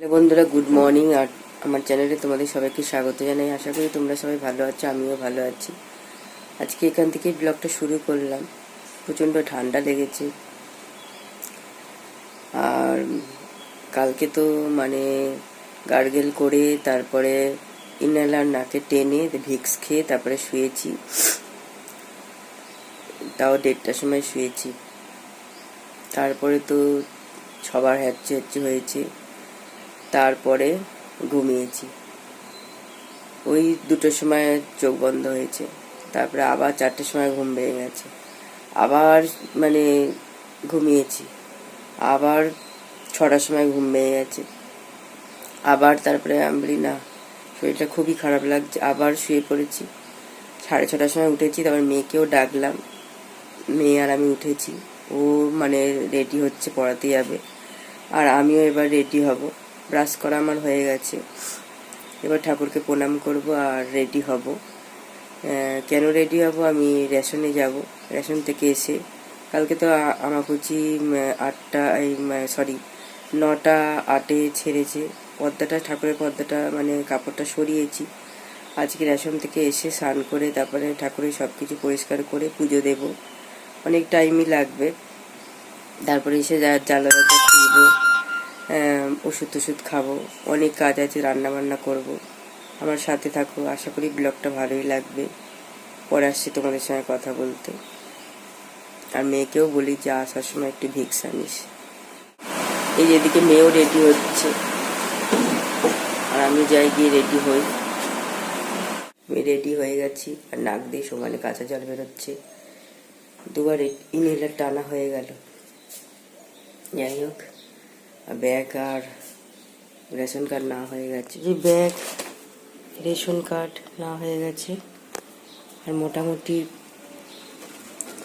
Hello বন্ধুরা, good morning আর আমার চ্যানেলে তোমাদের সবাইকে স্বাগত জানাই। আশা করি তোমরা সবাই ভালো আছো, আমিও ভালো আছি। আজকে এখান থেকে ব্লগটা শুরু করলাম। প্রচণ্ড ঠান্ডা লেগেছে। আর কালকে তো মানে গার্গেল করে তারপরে ইনহেলার নাকে টেনে ভিক্স খেয়ে তারপরে শুয়েছি। তাও দেড়টার সময় শুয়েছি। তারপরে তো সবার হ্যাচ্ছে হ্যাচ্ছে হয়েছে। তারপরে ঘুমিয়েছি। ওই দুটোর সময় চোখ বন্ধ হয়েছে। তারপরে আবার চারটের সময় ঘুম ভেঙে গেছে। আবার মানে ঘুমিয়েছি। আবার ছটার সময় ঘুম ভেঙে গেছে। আবার তারপরে আমি বলি, না, শরীরটা খুবই খারাপ লাগছে। আবার শুয়ে পড়েছি। সাড়ে ছটার সময় উঠেছি, তারপর মেয়েকেও ডাকলাম। মেয়ে আর আমি উঠেছি। ও মানে রেডি হচ্ছে, পড়াতে যাবে। আর আমিও এবার রেডি হব। ব্রাশ করা আমার হয়ে গেছে। এবার ঠাকুরকে প্রণাম করব আর রেডি হব। কেন রেডি হব? আমি রেশনে যাব। রেশন থেকে এসে কালকে তো আমাকুচি আটটা, এই সরি নটা, আটে ছেড়েছে। পর্দাটা ঠাকুরের পর্দাটা মানে কাপড়টা সরিয়েছি। আজকে রেশন থেকে এসে স্নান করে তারপরে ঠাকুরের সব কিছু পরিষ্কার করে পুজো দেব। অনেক টাইমই লাগবে। তারপরে এসে যা জ্বালা ওষুধ টষুধ খাব, অনেক কাজ আছে, রান্নাবান্না করব। আমার সাথে থাকো, আশা করি ব্লগটা ভালোই লাগবে। পরে আসছি তোমাদের সঙ্গে কথা বলতে। আর মেয়েকেও বলি যে, আসার সময় একটু ভিক্স আনিস। এই যে এদিকে মেয়েও রেডি হচ্ছে। আর আমি যাই গিয়ে রেডি হই। আমি রেডি হয়ে গেছি, আর নাক দিয়ে সমানে কাঁচা জল বেরোচ্ছে। দুবার ইনহেলার টানা হয়ে গেল। যাই হোক। ব্যাগ আর রেশন কার্ড না হয়ে গেছে। যে ব্যাগ, রেশন কার্ড না হয়ে গেছে। আর মোটামুটি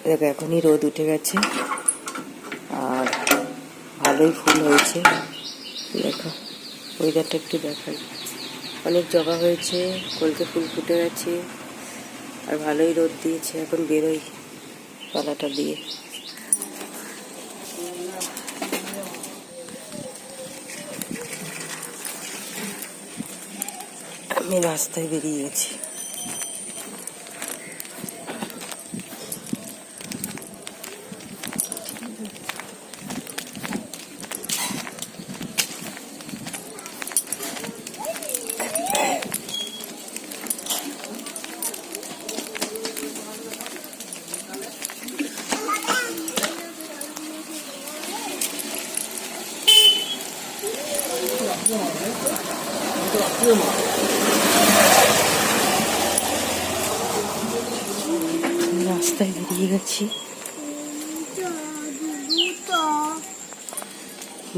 দেখো, এখনই রোদ উঠে গেছে। আর ভালোই ফুল হয়েছে। দেখো ওয়েদারটা একটু দেখাই। অনেক জবা হয়েছে, কলকে ফুল ফুটে গেছে। আর ভালোই রোদ দিয়েছে, এখন বেরোই পালাটা দিয়ে। আমি রাস্তায় বেরিয়ে গেছি আমি রাস্তায় বেরিয়ে গেছি।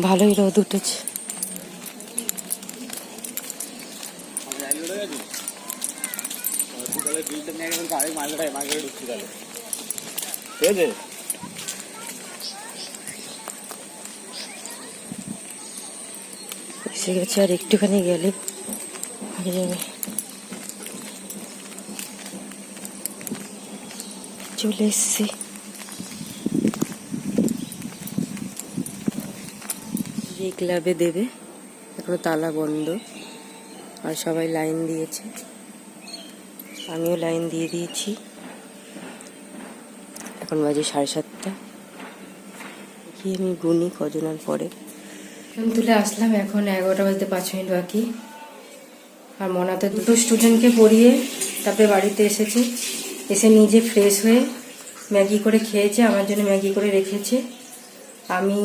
ভালোই রোদ উঠেছে। এসে গেছে আর একটুখানি গেলে। হয়ে যাবে। চলে এসছি যে ক্লাবে দেবে এখনও তালা বন্ধ আর সবাই লাইন দিয়েছে। আমিও লাইন দিয়ে দিয়েছি। এখন বাজে সাড়ে সাতটা। কি আমি গুনি কজন আর পরে। তুলে আসলাম এখন এগারোটা বাজতে পাঁচ মিনিট বাকি। আর মনাতে দুটো স্টুডেন্টকে পড়িয়ে তারপরে বাড়িতে এসেছে। এসে নিজে ফ্রেশ হয়ে ম্যাগি করে খেয়েছে, আমার জন্য ম্যাগি করে রেখেছে। আমি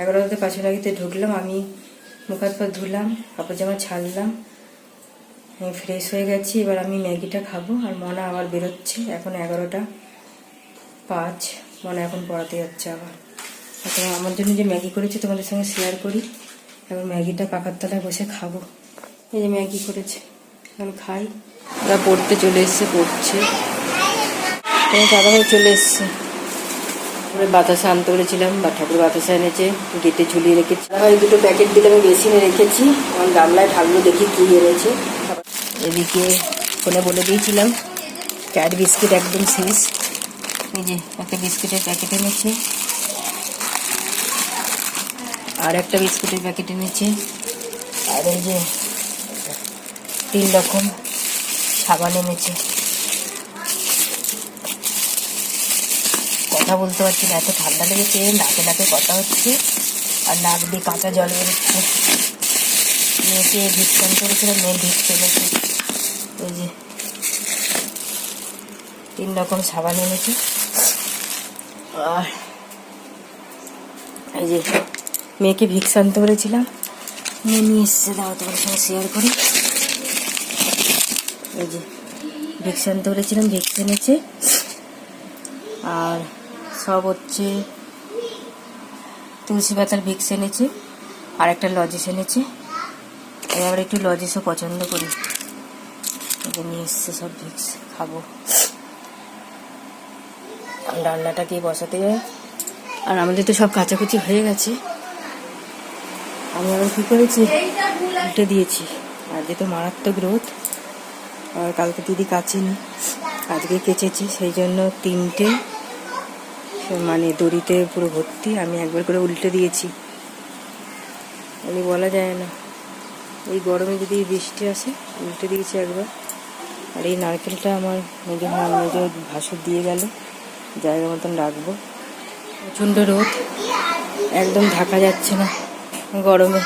এগারোটা বাজতে পাঁচ মিনিট আগেতে ঢুকলাম, আমি মুখ হাত পা ধুলাম, কাপড় জামা ছাড়লাম, আমি ফ্রেশ হয়ে গেছি, এবার আমি ম্যাগিটা খাব। আর মনা আবার বেরোচ্ছে, এখন এগারোটা পাঁচ, মনে এখন পড়াতে যাচ্ছে আবার। এখন আমার জন্য যে ম্যাগি করেছে, তোমাদের সঙ্গে শেয়ার করি। এখন ম্যাগিটা পাখার তলায় বসে খাব। এই যে ম্যাগি করেছে, এখন খাই। ওরা পড়তে চলে এসছে, পড়ছে। তোমার দাদাভাই চলে এসছে। বাতাসা আনতে বলেছিলাম, বা ঠাকুর বাতাসা এনেছে, গেটে ঝুলিয়ে রেখেছি। এই দুটো প্যাকেট দিলে আমি বেসিনে রেখেছি। আমার গামলায় ঢাকলো দেখি কি এনেছে এদিকে ফোনে বলে দিয়েছিলাম ক্যাট বিস্কিট একদম শেষ। এই যে, একটা বিস্কিটের প্যাকেট এনেছে। আর একটা বিস্কুটের প্যাকেট এনেছে। আর এই যে, তিন রকম সাবান এনেছে। কথা বলতে পারছি না, এত ঠান্ডা লেগেছে, নাকে নাকে কথা হচ্ছে, আর নাক দিয়ে কাঁচা জল বেরোচ্ছে মেয়েকে ভিক্ষান করেছিল, মেয়ে ভিক চলেছে এই যে, তিন রকম সাবান এনেছি। আর এই যে, মেয়েকে ভিক্স করেছিলাম। মেয়ে নিয়ে এসছে, দাও তোমার সঙ্গে শেয়ার করি। এই যে ভিক্স করেছিলাম ভিক্স এনেছে। আর সব হচ্ছে তুলসী পাতার ভিক্স এনেছে আর একটা লজেস এনেছে। আবার একটু লজেসও পছন্দ করি। নিয়ে এসছে সব ভিক্স, খাব। রান্নাটা কি বসাতে যায় আর আমাদের তো সব কাচাকুচি হয়ে গেছে। আমি আবার কী করেছি? উল্টে দিয়েছি। আজকে তো মারাত্মক রোদ। আর কালকে দিদি কাচেনি। আজকে কেচেছি, সেই জন্য তিনটে মানে দড়িতে পুরো ভর্তি, আমি একবার করে উল্টে দিয়েছি। এমনি বলা যায় না। এই গরমে যদি বৃষ্টি আসে, উল্টে দিয়েছি একবার। আর এই নারকেলটা আমার মেজো হ্যাঁ মেজো ভাসুর দিয়ে গেল। জায়গা মতন রাখব। প্রচণ্ড রোদ। একদম ঢাকা যাচ্ছে না গরমে।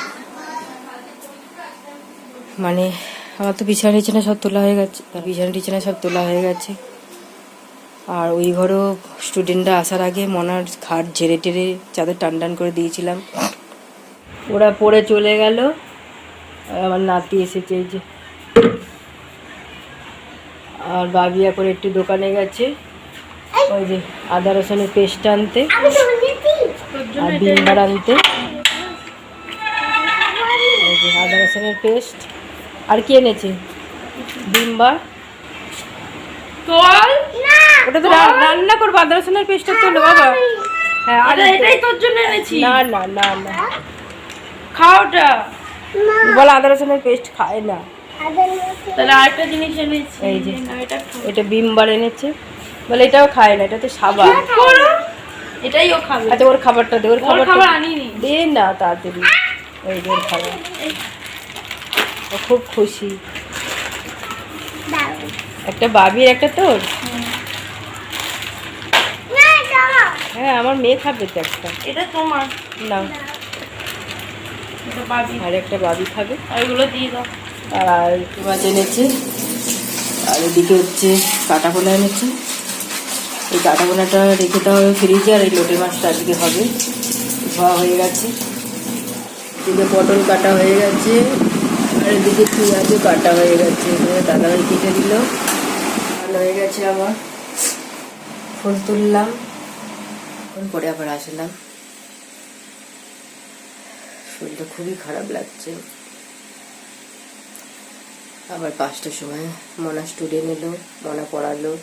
মানে আমার তো বিছানা টিছানা সব তোলা হয়ে গেছে। বিছানা টিছানা সব তোলা হয়ে গেছে। আর ওই ঘরেও স্টুডেন্টরা আসার আগে মনার খাট ঝেড়ে টেরে চাদর টান টান করে দিয়েছিলাম। ওরা পড়ে চলে গেল। আমার নাতি এসেছে এই যে। আর বাবি এখন একটু দোকানে গেছে। ওই যে আদা রসুনের পেস্ট আনতে আর বিমবার আনতে। এই যে আদা রসুনের পেস্ট। আর কি এনেছে? রান্না করব আদা রসুনের পেস্টটা তোলো বাবা। হ্যাঁ আর এটাই তোর জন্য এনেছি। না না না না। খাওটা বল আদা রসুনের পেস্ট খায় না। তাহলে আরেকটা জিনিস এনেছি। এই যে। এটা। এটা বিমবার এনেছে। বলে এটাও খায় না এটা তো সাবান। এটাই ও খাবে। আচ্ছা ওর খাবারটা দে ওর খাবার খাবারটা আনিনি। দে না তাড়াতাড়ি। এই যে ওর খাবার। ও খুব খুশি। একটা বাবির একটা তোর? হ্যাঁ আমার মেয়ে খাবে তো একটা। এটা তোমার? না। আর একটা বাবি খাবে আর এগুলো দিয়ে দাও। আর একটু মাছ এনেছে। আর এদিকে হচ্ছে কাটা পোনা এনেছে। এই কাটা পোনাটা রেখে দেওয়া হবে ফ্রিজে আর এই লোটে মাছটা আজকে হবে। ধোয়া হয়ে গেছে। এদিকে পটল কাটা হয়ে গেছে। আর এদিকে পেঁয়াজও কাটা হয়ে গেছে। দাদাভাই কেটে দিল। ভালো হয়ে গেছে আমার। ফুল তুললাম। এখন পরে আবার আসলাম। শরীরটা খুবই খারাপ লাগছে। আবার পাঁচটার সময় মনা স্টুডেন্ট এলো মনা পড়ালো।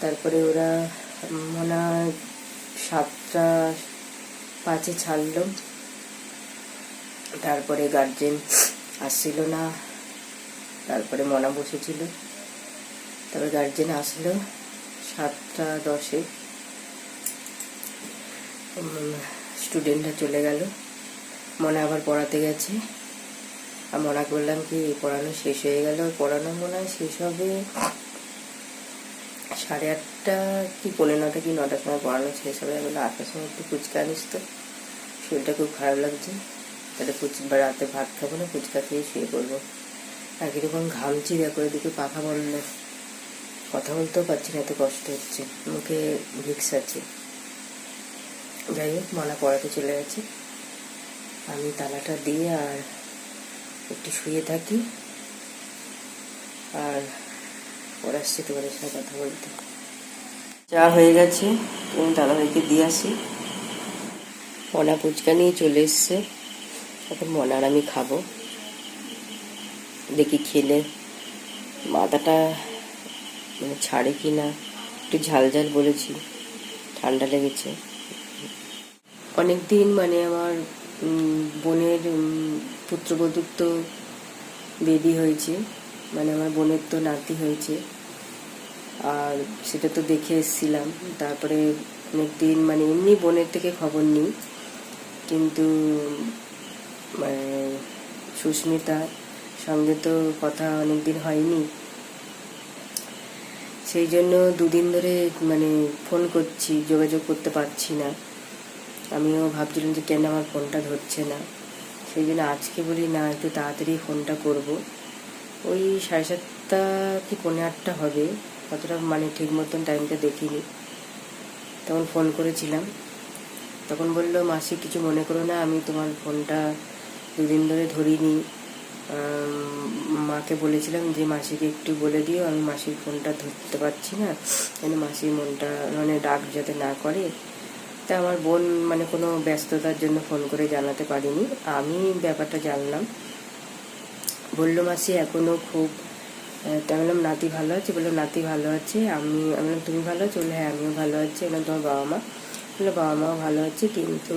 তারপরে ওরা মনা সাতটা পাঁচে ছাড়লো। তারপরে গার্জেন আসছিল না। তারপরে মনা বসেছিল। তারপরে গার্জেন আসলো সাতটা দশে। স্টুডেন্টরা চলে গেল। মনে আবার পড়াতে গেছে। আর মনে করলাম কি, পড়ানো শেষ হয়ে গেল। পড়ানো মনে হয় শেষ হবে সাড়ে আটটা কি পনেরো নটা কি, নটার সময় পড়ানো শেষ হবে। বললাম, আটটার সময় একটু ফুচকা আনিস তো। শরীরটা খুব খারাপ লাগছে। তাহলে ফুচকা রাতে ভাত খাব না, ফুচকা খেয়ে শুয়ে পড়ব। আর কীরকম ঘামছি দেখো, এদিকে পাখা বন্ধ। কথা বলতেও পারছি না, এত কষ্ট হচ্ছে। মুখে ভিক্স আছে। যাই হোক মনা পড়াতে চলে গেছে। আমি তালাটা দিয়ে আর একটু শুয়ে থাকি। আর পরে আসছি তোমাদের সাথে কথা বলতে। চা হয়ে গেছে আমি দাদাভাইকে দিয়ে আসি। মনা ফুচকা নিয়ে চলে এসছে। এখন মনার আমি খাব। দেখি খেলে মাথাটা মানে ছাড়ে কি না একটু ঝাল ঝাল বলেছি, ঠান্ডা লেগেছে। অনেক দিন মানে আমার বোনের পুত্রবধূর তো বেবি হয়েছে। মানে আমার বোনের তো নাতি হয়েছে। আর সেটা তো দেখে এসেছিলাম। তারপরে অনেক দিন মানে এমনি বোনের থেকে খবর নিই। কিন্তু মানে সুস্মিতা সঙ্গে তো কথা অনেক দিন হয়নি। সেই জন্য দুদিন ধরে মানে ফোন করছি, যোগাযোগ করতে পারছি না। আমিও ভাবছিলাম যে কেন আমার ফোনটা ধরছে না। সেই জন্য আজকে বলি, না, একটু তাড়াতাড়ি ফোনটা করব। ওই সাড়ে সাতটা কি পৌনে আটটা হবে, অতটা মানে ঠিক মতন টাইমটা দেখিনি। তখন ফোন করেছিলাম। তখন বলল, মাসি, কিছু মনে করো না, আমি তোমার ফোনটা দুদিন ধরে ধরিনি। মাকে বলেছিলাম যে, মাসিকে একটু বলে দিও, আমি মাসির ফোনটা ধরতে পারছি না। যেন মাসির মনটা মানে ডাক যাতে না করে। তা আমার বোন মানে কোনো ব্যস্ততার জন্য ফোন করে জানাতে পারিনি। আমি ব্যাপারটা জানলাম। বলল, মাসি এখনও খুব তা বললাম, নাতি ভালো আছে? বলল, নাতি ভালো আছে। আমি আমি তুমি ভালো আছো? বলল হ্যাঁ আমিও ভালো আছি। বললাম তোমার বাবা মা? বলল, বাবা মাও ভালো আছে, কিন্তু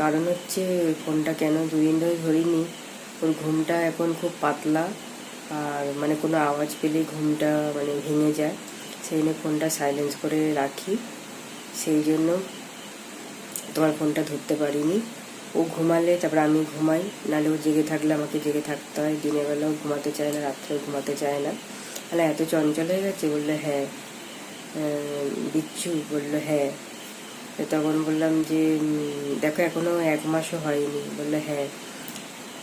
কারণ হচ্ছে ফোনটা কেন দুদিন ধরে ধরিনি? ওর ঘুমটা এখন খুব পাতলা, আর মানে কোনো আওয়াজ পেলেই ঘুমটা মানে ভেঙে যায়। সেই জন্য ফোনটা সাইলেন্স করে রাখি। সেই জন্য তোমার ফোনটা ধরতে পারিনি। ও ঘুমালে তারপর আমি ঘুমাই। নাহলে ও জেগে থাকলে আমাকে জেগে থাকতে হয়। দিনের বেলাও ঘুমাতে চায় না রাত্রেও ঘুমাতে চায় না। তাহলে এত চঞ্চল হয়ে গেছে। বলল হ্যাঁ বিচ্ছু। বলল হ্যাঁ। তখন বললাম যে দেখো এখনও এক মাসও হয়নি। বলল হ্যাঁ।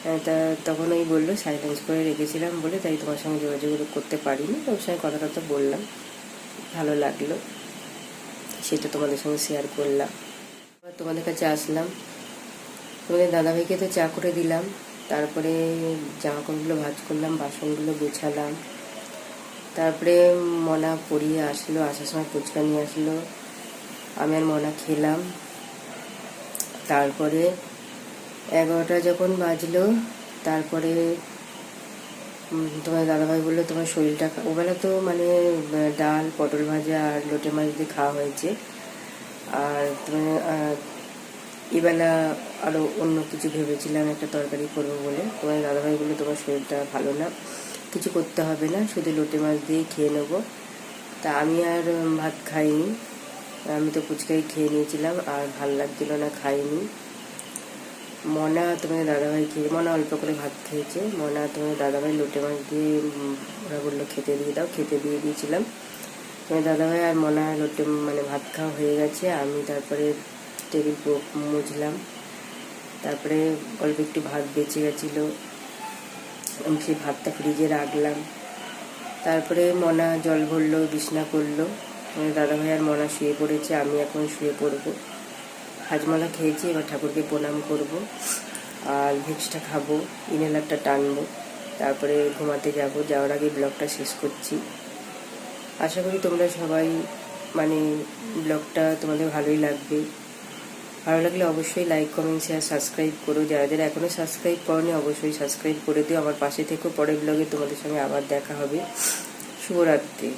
আহ, তা তখন ওই বলল সাইলেন্স করে রেখেছিলাম বলে তাই তোমার সঙ্গে যোগাযোগ করতে পারিনি। ওর সঙ্গে কথা কথা বললাম। ভালো লাগল। সেটা তোমাদের সঙ্গে শেয়ার করলাম। এবার তোমাদের কাছে আসলাম। তোমাদের দাদাভাইকে তো চা করে দিলাম, তারপরে জামা কাপড়গুলো ভাজ করলাম, বাসনগুলো গোছালাম। তারপরে মনা পরিয়ে আসলো, আসার সময় ফুচকা নিয়ে আসলো। আমি আর মনা খেলাম। তারপরে এগারোটা যখন বাজলো, তারপরে তোমার দাদাভাই বলল তোমার শরীরটা ওবেলা তো মানে ডাল, পটল ভাজা আর লোটে মাছ দিয়ে খাওয়া হয়েছে। আর তোমার এবেলা আরও অন্য কিছু ভেবেছিলাম একটা তরকারি করব বলে। তোমার দাদাভাই বলল তোমার শরীরটা ভালো না, কিছু করতে হবে না, শুধু লোটে মাছ দিয়েই খেয়ে নেব। তা আমি আর ভাত খাইনি। আমি তো ফুচকাই খেয়ে নিয়েছিলাম, আর ভালো লাগছিল না খাইনি। মনা, তোমাদের দাদাভাই খেয়ে মনা অল্প করে ভাত খেয়েছে। মনা, তোমাদের দাদাভাই লোটে মাছ দিয়ে ওরা বলল খেতে দিয়ে দাও, খেতে দিয়ে দিয়েছিলাম। তোমার দাদাভাই আর মনা লোটে মানে ভাত খাওয়া হয়ে গেছে। আমি তারপরে টেবিল মুছলাম। তারপরে অল্প একটু ভাত বেঁচে গেছিল। আমি সেই ভাতটা ফ্রিজে রাখলাম। তারপরে মনা জল ভরলো, বিছনা করল। দাদাভাই আর মনা শুয়ে পড়েছে, আমি এখন শুয়ে পড়ব। হাজমালা খেয়েছি, এবার ঠাকুরকে প্রণাম করব। আর ভিক্সটা খাব, ইনহেলারটা টানবো, তারপরে ঘুমাতে যাব। যাওয়ার আগে ব্লগটা শেষ করছি। আশা করি তোমরা সবাই মানে ব্লগটা তোমাদের ভালোই লাগবে। ভালো লাগলে অবশ্যই লাইক কমেন্ট শেয়ার সাবস্ক্রাইব করো। যারা যারা এখনও সাবস্ক্রাইব করনি, অবশ্যই সাবস্ক্রাইব করে দিও। আমার পাশে থেকেও পরের ব্লগে তোমাদের সঙ্গে আবার দেখা হবে। শুভরাত্রি।